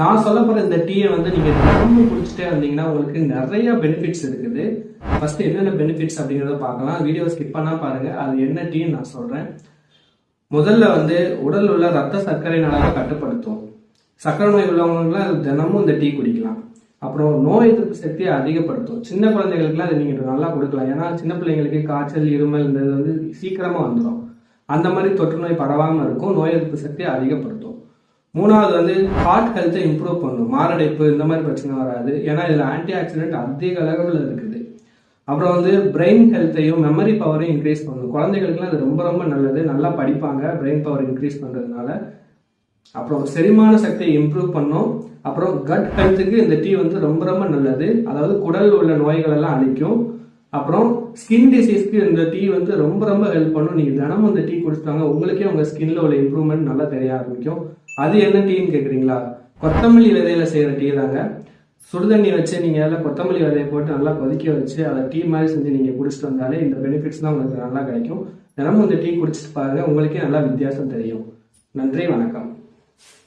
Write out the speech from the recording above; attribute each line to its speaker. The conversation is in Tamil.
Speaker 1: நான் சொல்ல போகிற இந்த டீயை வந்து நீங்கள் தினமும் குடிச்சிட்டே வந்தீங்கன்னா உங்களுக்கு நிறைய பெனிஃபிட்ஸ் இருக்குது. ஃபஸ்ட்டு என்னென்ன பெனிஃபிட்ஸ் அப்படிங்கிறத பார்க்கலாம். வீடியோ ஸ்கிப் பண்ணால் பாருங்கள் அது என்ன டீன்னு நான் சொல்கிறேன் முதல்ல வந்து உடல் உள்ள ரத்த சர்க்கரை அளவை கட்டுப்படுத்தும். சர்க்கரை நோய் உள்ளவங்களுக்குலாம் அது தினமும் இந்த டீ குடிக்கலாம். அப்புறம் நோய் எதிர்ப்பு சக்தியை அதிகப்படுத்தும். சின்ன குழந்தைகளுக்குலாம் அதை நீங்கள் நல்லா கொடுக்கலாம். ஏன்னா சின்ன பிள்ளைங்களுக்கு காய்ச்சல் இருமல் இந்த இது வந்து சீக்கிரமாக வந்துடும் அந்த மாதிரி தொற்று நோய் பரவாமல் இருக்கும். நோய் எதிர்ப்பு சக்தியை அதிகப்படுத்தும். மூணாவது வந்து ஹார்ட் ஹெல்த்தை இம்ப்ரூவ் பண்ணும். மாரடைப்பு இந்த மாதிரி பிரச்சனை வராது. ஏன்னா இதில் ஆன்டி ஆக்சிடென்ட் அதிக அளவில் இருக்குது. அப்புறம் வந்து பிரெயின் ஹெல்த்தையும் மெமரி பவரையும் இன்க்ரீஸ் பண்ணும். குழந்தைகளுக்குலாம் அது ரொம்ப ரொம்ப நல்லது. நல்லா படிப்பாங்க. பிரெயின் பவர் இன்க்ரீஸ் பண்ணுறதுனால அப்புறம் செரிமான சக்தியை இம்ப்ரூவ் பண்ணும். அப்புறம் கட் ஹெல்த்துக்கு இந்த டீ வந்து ரொம்ப ரொம்ப நல்லது. அதாவது குடல் உள்ள நோய்களெல்லாம் அழிக்கும். அப்புறம் ஸ்கின் டிசீஸ்க்கு இந்த டீ வந்து ரொம்ப ரொம்ப ஹெல்ப் பண்ணும். நீங்கள் தினமும் இந்த டீ குடிச்சிட்டாங்க உங்களுக்கே உங்கள் ஸ்கின்ல உள்ள இம்ப்ரூவ்மெண்ட் நல்லா தெரிய ஆரம்பிக்கும். அது என்ன டீன்னு கேட்குறீங்களா கொத்தமல்லி விதையில செய்கிற டீ தாங்க. சுடுதண்ணி வச்சு நீங்கள் அதில் கொத்தமல்லி விதையை போட்டு நல்லா கொதிக்க வச்சு அதை டீ மாதிரி செஞ்சு நீங்கள் குடிச்சிட்டு வந்தாலே இந்த பெனிஃபிட்ஸ் தான் உங்களுக்கு நல்லா கிடைக்கும். தினமும் இந்த டீ குடிச்சிட்டு பாருங்க உங்களுக்கே நல்லா வித்தியாசம் தெரியும். நன்றி வணக்கம்.